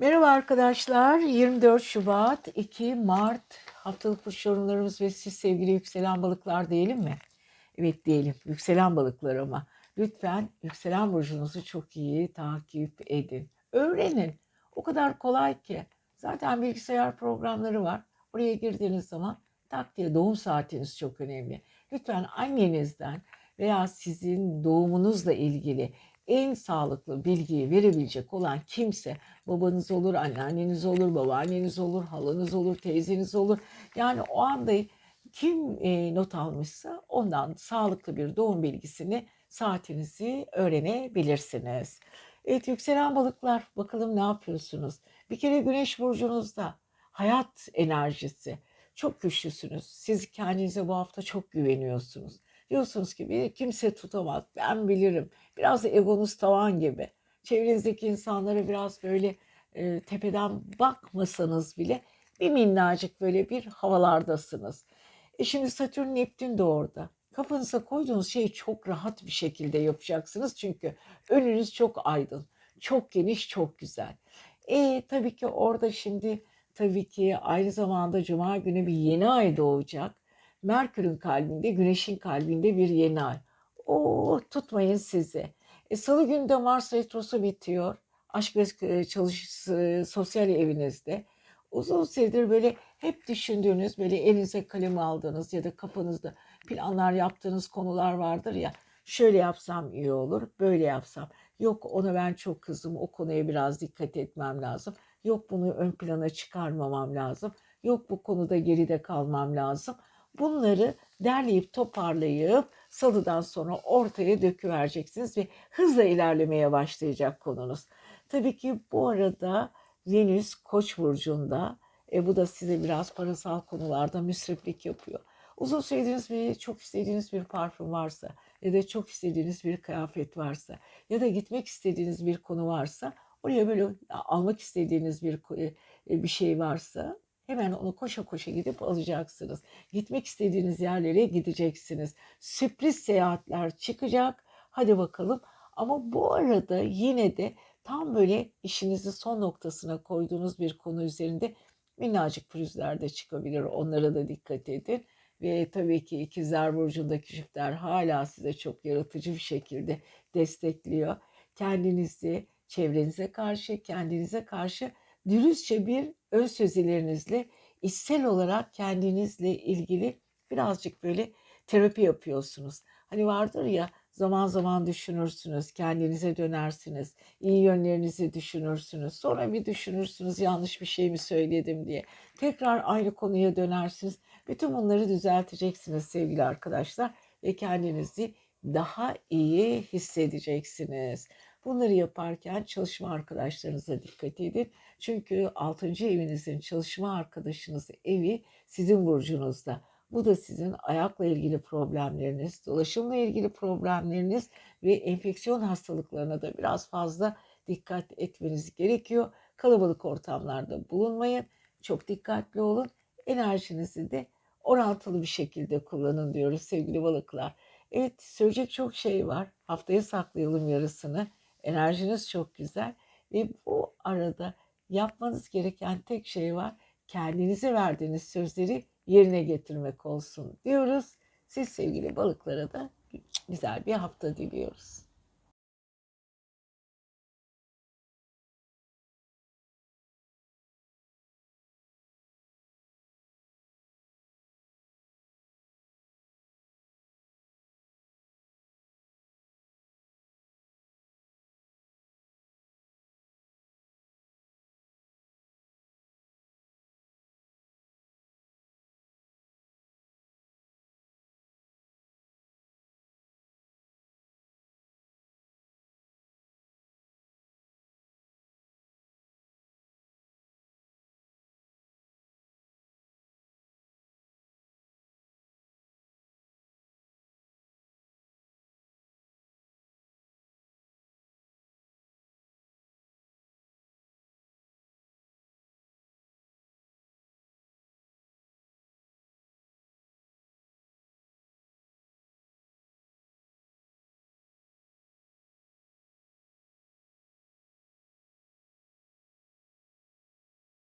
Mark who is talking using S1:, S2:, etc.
S1: Merhaba arkadaşlar. 24 Şubat, 2 Mart haftalık burç yorumlarımız ve siz sevgili yükselen balıklar diyelim mi? Evet diyelim. Yükselen balıklar ama. Lütfen yükselen burcunuzu çok iyi takip edin. Öğrenin. O kadar kolay ki. Zaten bilgisayar programları var. Oraya girdiğiniz zaman tak diye doğum saatiniz çok önemli. Lütfen annenizden veya sizin doğumunuzla ilgili en sağlıklı bilgiyi verebilecek olan kimse babanız olur, anneanneniz olur, babaanneniz olur, halanız olur, teyzeniz olur. Yani o anda kim e, not almışsa ondan sağlıklı bir doğum bilgisini, saatinizi öğrenebilirsiniz. Evet yükselen balıklar bakalım ne yapıyorsunuz? Bir kere güneş burcunuzda hayat enerjisi çok güçlüsünüz. Siz kendinize bu hafta çok güveniyorsunuz. Diyorsunuz ki beni kimse tutamaz ben bilirim. Biraz da egonuz tavan gibi. Çevrenizdeki insanlara biraz böyle e, tepeden bakmasanız bile bir minnacık böyle bir havalardasınız. E şimdi Satürn Neptün de orada. Kafanıza koyduğunuz şeyi çok rahat bir şekilde yapacaksınız. Çünkü önünüz çok aydın, çok geniş, çok güzel. E tabii ki orada şimdi tabii ki aynı zamanda Cuma günü bir yeni ay doğacak. Merkür'ün kalbinde, Güneş'in kalbinde bir yeni ay. O tutmayın sizi. E, Salı günü de Mars retrosu bitiyor. Aşk ve çalış e, sosyal evinizde. Uzun süredir böyle hep düşündüğünüz, böyle elinize kalem aldığınız ya da kafanızda planlar yaptığınız konular vardır ya. Şöyle yapsam iyi olur, böyle yapsam. Yok ona ben çok kızdım, o konuya biraz dikkat etmem lazım. Yok bunu ön plana çıkarmamam lazım. Yok bu konuda geride kalmam lazım. Bunları derleyip toparlayıp salıdan sonra ortaya döküvereceksiniz ve hızla ilerlemeye başlayacak konunuz. Tabii ki bu arada Venüs Koç burcunda e, bu da size biraz parasal konularda müsriflik yapıyor. Uzun söylediğiniz bir çok istediğiniz bir parfüm varsa ya da çok istediğiniz bir kıyafet varsa ya da gitmek istediğiniz bir konu varsa oraya böyle almak istediğiniz bir e, bir şey varsa Hemen onu koşa koşa gidip alacaksınız. Gitmek istediğiniz yerlere gideceksiniz. Sürpriz seyahatler çıkacak. Hadi bakalım. Ama bu arada yine de tam böyle işinizi son noktasına koyduğunuz bir konu üzerinde minnacık pürüzler de çıkabilir. Onlara da dikkat edin. Ve tabii ki ikizler burcundaki çiftler hala size çok yaratıcı bir şekilde destekliyor. Kendinizi çevrenize karşı, kendinize karşı dürüstçe bir ön sözlerinizle içsel olarak kendinizle ilgili birazcık böyle terapi yapıyorsunuz. Hani vardır ya zaman zaman düşünürsünüz, kendinize dönersiniz, iyi yönlerinizi düşünürsünüz. Sonra bir düşünürsünüz yanlış bir şey mi söyledim diye. Tekrar aynı konuya dönersiniz. Bütün bunları düzelteceksiniz sevgili arkadaşlar ve kendinizi daha iyi hissedeceksiniz. Bunları yaparken çalışma arkadaşlarınıza dikkat edin. Çünkü 6. evinizin çalışma arkadaşınız evi sizin burcunuzda. Bu da sizin ayakla ilgili problemleriniz, dolaşımla ilgili problemleriniz ve enfeksiyon hastalıklarına da biraz fazla dikkat etmeniz gerekiyor. Kalabalık ortamlarda bulunmayın. Çok dikkatli olun. Enerjinizi de orantılı bir şekilde kullanın diyoruz sevgili balıklar. Evet söyleyecek çok şey var. Haftaya saklayalım yarısını. Enerjiniz çok güzel ve bu arada yapmanız gereken tek şey var. Kendinize verdiğiniz sözleri yerine getirmek olsun diyoruz. Siz sevgili balıklara da güzel bir hafta diliyoruz.